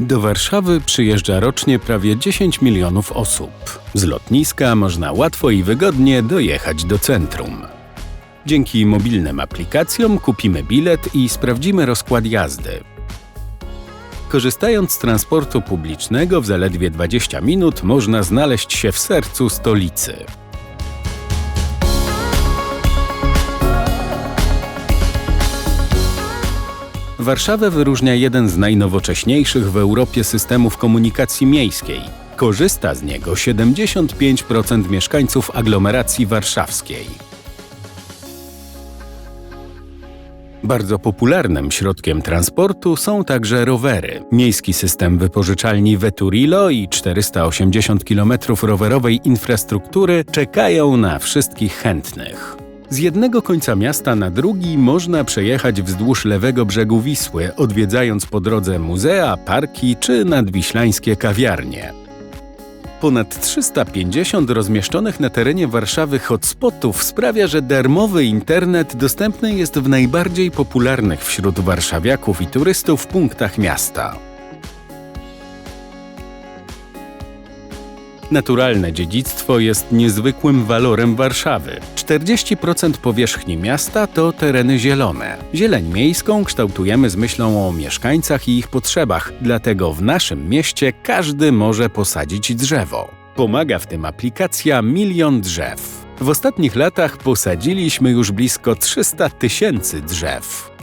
Do Warszawy przyjeżdża rocznie prawie 10 milionów osób. Z lotniska można łatwo i wygodnie dojechać do centrum. Dzięki mobilnym aplikacjom kupimy bilet i sprawdzimy rozkład jazdy. Korzystając z transportu publicznego w zaledwie 20 minut można znaleźć się w sercu stolicy. Warszawę wyróżnia jeden z najnowocześniejszych w Europie systemów komunikacji miejskiej. Korzysta z niego 75% mieszkańców aglomeracji warszawskiej. Bardzo popularnym środkiem transportu są także rowery. Miejski system wypożyczalni Veturilo i 480 km rowerowej infrastruktury czekają na wszystkich chętnych. Z jednego końca miasta na drugi można przejechać wzdłuż lewego brzegu Wisły, odwiedzając po drodze muzea, parki czy nadwiślańskie kawiarnie. Ponad 350 rozmieszczonych na terenie Warszawy hotspotów sprawia, że darmowy internet dostępny jest w najbardziej popularnych wśród warszawiaków i turystów punktach miasta. Naturalne dziedzictwo jest niezwykłym walorem Warszawy. 40% powierzchni miasta to tereny zielone. Zieleń miejską kształtujemy z myślą o mieszkańcach i ich potrzebach, dlatego w naszym mieście każdy może posadzić drzewo. Pomaga w tym aplikacja Milion Drzew. W ostatnich latach posadziliśmy już blisko 300 tysięcy drzew.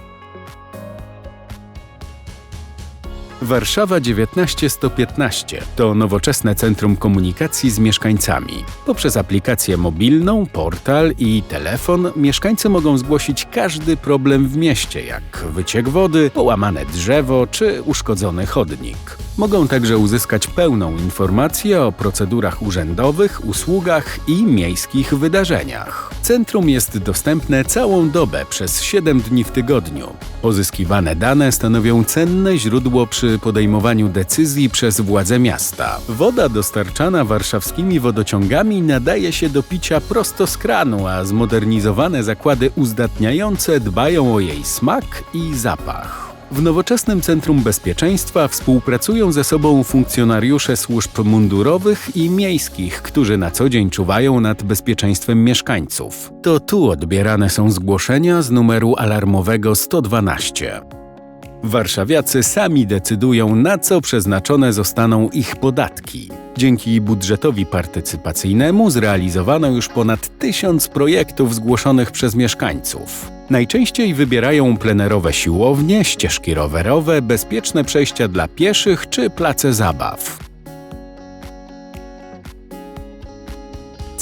Warszawa 19115 to nowoczesne centrum komunikacji z mieszkańcami. Poprzez aplikację mobilną, portal i telefon mieszkańcy mogą zgłosić każdy problem w mieście, jak wyciek wody, połamane drzewo czy uszkodzony chodnik. Mogą także uzyskać pełną informację o procedurach urzędowych, usługach i miejskich wydarzeniach. Centrum jest dostępne całą dobę przez 7 dni w tygodniu. Pozyskiwane dane stanowią cenne źródło przy podejmowaniu decyzji przez władze miasta. Woda dostarczana warszawskimi wodociągami nadaje się do picia prosto z kranu, a zmodernizowane zakłady uzdatniające dbają o jej smak i zapach. W nowoczesnym Centrum Bezpieczeństwa współpracują ze sobą funkcjonariusze służb mundurowych i miejskich, którzy na co dzień czuwają nad bezpieczeństwem mieszkańców. To tu odbierane są zgłoszenia z numeru alarmowego 112. Warszawiacy sami decydują, na co przeznaczone zostaną ich podatki. Dzięki budżetowi partycypacyjnemu zrealizowano już ponad tysiąc projektów zgłoszonych przez mieszkańców. Najczęściej wybierają plenerowe siłownie, ścieżki rowerowe, bezpieczne przejścia dla pieszych czy place zabaw.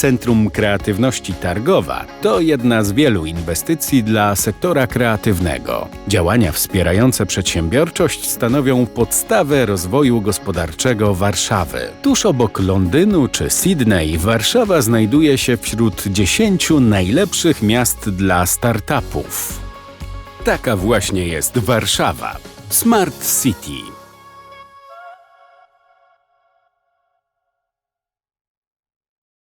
Centrum Kreatywności Targowa to jedna z wielu inwestycji dla sektora kreatywnego. Działania wspierające przedsiębiorczość stanowią podstawę rozwoju gospodarczego Warszawy. Tuż obok Londynu czy Sydney, Warszawa znajduje się wśród 10 najlepszych miast dla startupów. Taka właśnie jest Warszawa. Smart City.